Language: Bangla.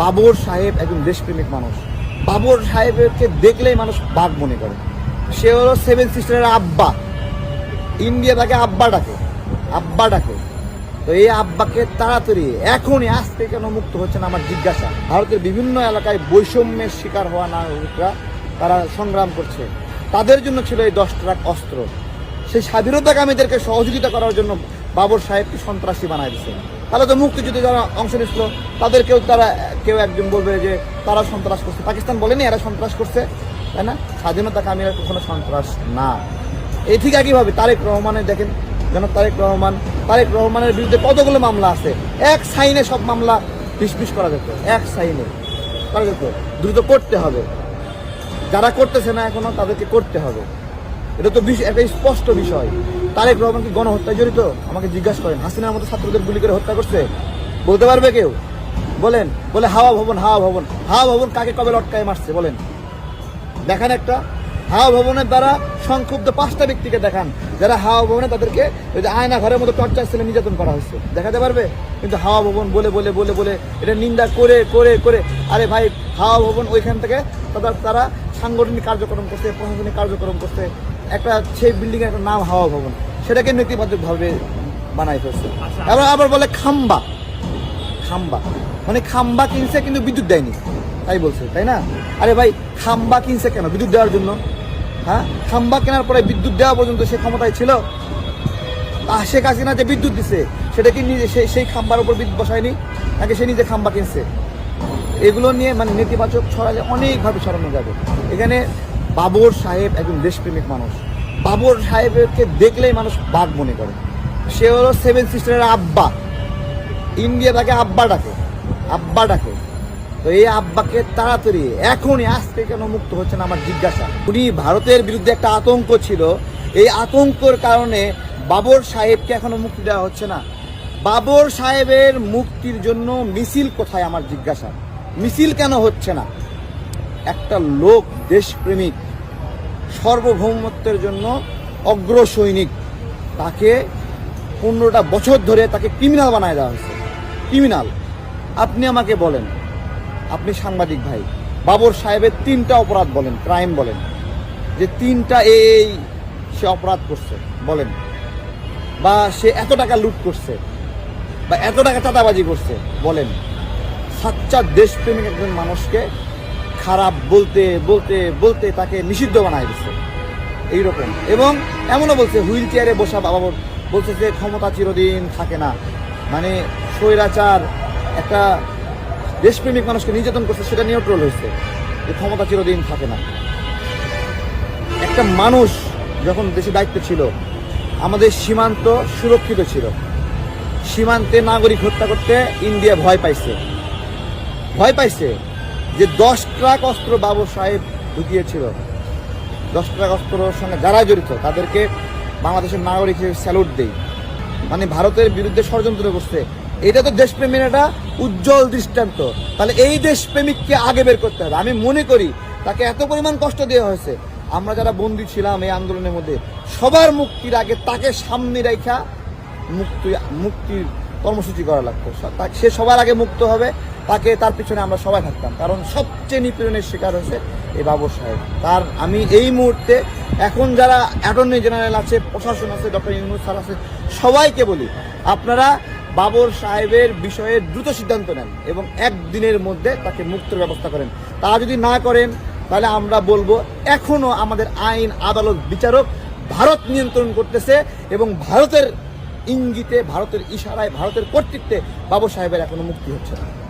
বাবর সাহেব একজন দেশপ্রেমিক মানুষ। বাবর সাহেবকে দেখলেই মানুষ বাঘ মনে করে। সে হলো সেভেন সিস্টারের আব্বা। ইন্ডিয়া তাকে আব্বা ডাকে। আব্বা ডাকে। তো এই আব্বাকে তাড়াতাড়ি এখনই আজকে কেন মুক্ত হচ্ছে না আমার জিজ্ঞাসা। ভারতের বিভিন্ন এলাকায় বৈষম্যের শিকার হওয়া নাগরিকরা তারা সংগ্রাম করছে। তাদের জন্য ছিল এই দশ ট্রাক অস্ত্র। সেই স্বাধীনতাকামীদেরকে সহযোগিতা করার জন্য বাবর সাহেবকে সন্ত্রাসী বানায় দিচ্ছে তাহলে তো মুক্তিযুদ্ধে যারা অংশ নিচ্ছিল তাদেরকেও তারা, কেউ একজন বলবে যে তারা সন্ত্রাস করছে। পাকিস্তান বলেনি এরা সন্ত্রাস করছে, তাই না? স্বাধীনতাকামীরা কখনো সন্ত্রাস না। এই ঠিক একইভাবে তারেক রহমানের, দেখেন যেন তারেক রহমান তারেক রহমানের বিরুদ্ধে কতগুলো মামলা আছে? এক সাইনে সব মামলা পিস করা যেত। এক সাইনে করা যেত। দ্রুত করতে হবে। যারা করতেছে না এখনও তাদেরকে করতে হবে। এটা তো একটা স্পষ্ট বিষয়। তারেক রহমান কি গণহত্যায় জড়িত? আমাকে জিজ্ঞাসা করেন। হাসিনার মতো ছাত্রদের গুলি করে হত্যা করছে? বলতে পারবে কেউ? বলেন। বলে হাওয়া ভবন হাওয়া ভবন। হাওয়া ভবন কাকে কবে লটকায় মারছে? বলেন। দেখান একটা। হাওয়া ভবনের দ্বারা সংক্ষুব্ধ পাঁচটা ব্যক্তিকে দেখান, যারা হাওয়া ভবনে তাদেরকে ওই যে আয়না ঘরের মতো টর্চার ছেলে নির্যাতন করা হয়েছে। দেখাতে পারবে? কিন্তু হাওয়া ভবন বলে বলে বলে বলে এটা নিন্দা করে করে করে। আরে ভাই, হাওয়া ভবন ওইখান থেকে তারা তারা সাংগঠনিক কার্যক্রম করছে, প্রশাসনিক কার্যক্রম করছে। একটা সেই বিল্ডিং এর একটা নাম হাওয়া ভবন। সেটাকে নেতিবাচকভাবে বানাই ফেলছে। আবার আবার বলে খাম্বা। খাম্বা। মানে খাম্বা কিনছে কিন্তু বিদ্যুৎ দেয়নি। তাই বলছে, তাই না? আরে ভাই, খাম্বা কিনছে কেন? বিদ্যুৎ দেওয়ার জন্য। হ্যাঁ? খাম্বা কেনার পরে বিদ্যুৎ দেওয়া পর্যন্ত সে ক্ষমতায় ছিল। শেখ হাসিনা যে বিদ্যুৎ দিছে, সেটা কি নিজে সেই সেই খাম্বার উপর বিদ্যুৎ বসায়নি? নাকি সে নিজে খাম্বা কিনছে? এগুলো নিয়ে মানে নেতিবাচক ছড়ালে অনেকভাবে ছড়ানো যাবে। এখানে বাবর সাহেব একজন দেশপ্রেমিক মানুষ। বাবর সাহেবকে দেখলেই মানুষ বাঘ মনে করে। সে হলো সেভেন সিস্টারের আব্বা। ইন্ডিয়া তাকে আব্বা ডাকে। আব্বা ডাকে। তো এই আব্বাকে তাড়াতাড়ি, এখনই আজকে কেন মুক্ত হচ্ছে না আমার জিজ্ঞাসা। উনি ভারতের বিরুদ্ধে একটা আতঙ্ক ছিল। এই আতঙ্কর কারণে বাবর সাহেবকে এখনও মুক্তি দেওয়া হচ্ছে না। বাবর সাহেবের মুক্তির জন্য মিছিল কোথায় আমার জিজ্ঞাসা। মিছিল কেন হচ্ছে না? একটা লোক, দেশপ্রেমিক, সার্বভৌমত্বের জন্য অগ্র সৈনিক, তাকে পনেরোটা বছর ধরে তাকে ক্রিমিনাল বানায় দেওয়া হয়েছে। ক্রিমিনাল আপনি আমাকে বলেন। আপনি সাংবাদিক ভাই, বাবর সাহেবের তিনটা অপরাধ বলেন ক্রাইম বলেন। যে তিনটা এই, সে অপরাধ করছে, বলেন। বা সে এত টাকা লুট করছে, বা এত টাকা চাঁদাবাজি করছে, বলেন। সাচ্চা দেশপ্রেমিক একজন মানুষকে খারাপ বলতে বলতে বলতে তাকে নিষিদ্ধ বানায় দিচ্ছে। এইরকম। এবং এমনও বলছে, হুইল চেয়ারে বসা বাবা বলছে যে ক্ষমতা চিরদিন থাকে না। মানে স্বৈরাচার একটা দেশপ্রেমিক মানুষকে নির্যাতন করছে, সেটা নিয়েও ট্রোল হয়েছে। যে ক্ষমতা চিরদিন থাকে না। একটা মানুষ যখন দেশে দায়িত্ব ছিল, আমাদের সীমান্ত সুরক্ষিত ছিল। সীমান্তে নাগরিক হত্যা করতে ইন্ডিয়া ভয় পাইছে। ভয় পাইছে যে দশ ট্রাক অস্ত্র বাবু সাহেব ঢুকিয়েছিল। দশ ট্রাক অস্ত্রের সঙ্গে যারা জড়িত, তাদেরকে বাংলাদেশের নাগরিক হিসেবে স্যালুট দেই। মানে ভারতের বিরুদ্ধে ষড়যন্ত্র করছে। এটা তো দেশপ্রেমের একটা উজ্জ্বল দৃষ্টান্ত। তাহলে এই দেশপ্রেমিককে আগে বের করতে হবে। আমি মনে করি তাকে এত পরিমাণ কষ্ট দেওয়া হয়েছে। আমরা যারা বন্দী ছিলাম এই আন্দোলনের মধ্যে, সবার মুক্তির আগে তাকে সামনে রেখা মুক্তি, মুক্তির কর্মসূচি করা লাগতো। স- সবার আগে মুক্ত হবে, তাকে তার পিছনে আমরা সবাই থাকতাম। কারণ সবচেয়ে নিপীড়নের শিকার হয়েছে এই বাবর সাহেব। তার আমি এই মুহূর্তে এখন যারা অ্যাটর্নি জেনারেল আছে, প্রশাসন আছে, ডক্টর ইউনুস স্যার আছে, সবাইকে বলি, আপনারা বাবর সাহেবের বিষয়ে দ্রুত সিদ্ধান্ত নেন এবং একদিনের মধ্যে তাকে মুক্তির ব্যবস্থা করেন। তা যদি না করেন, তাহলে আমরা বলব এখনও আমাদের আইন, আদালত, বিচারক ভারত নিয়ন্ত্রণ করতেছে এবং ভারতের ইঙ্গিতে, ভারতের ইশারায়, ভারতের কর্তৃত্বে বাবর সাহেবের এখনও মুক্তি হচ্ছে না।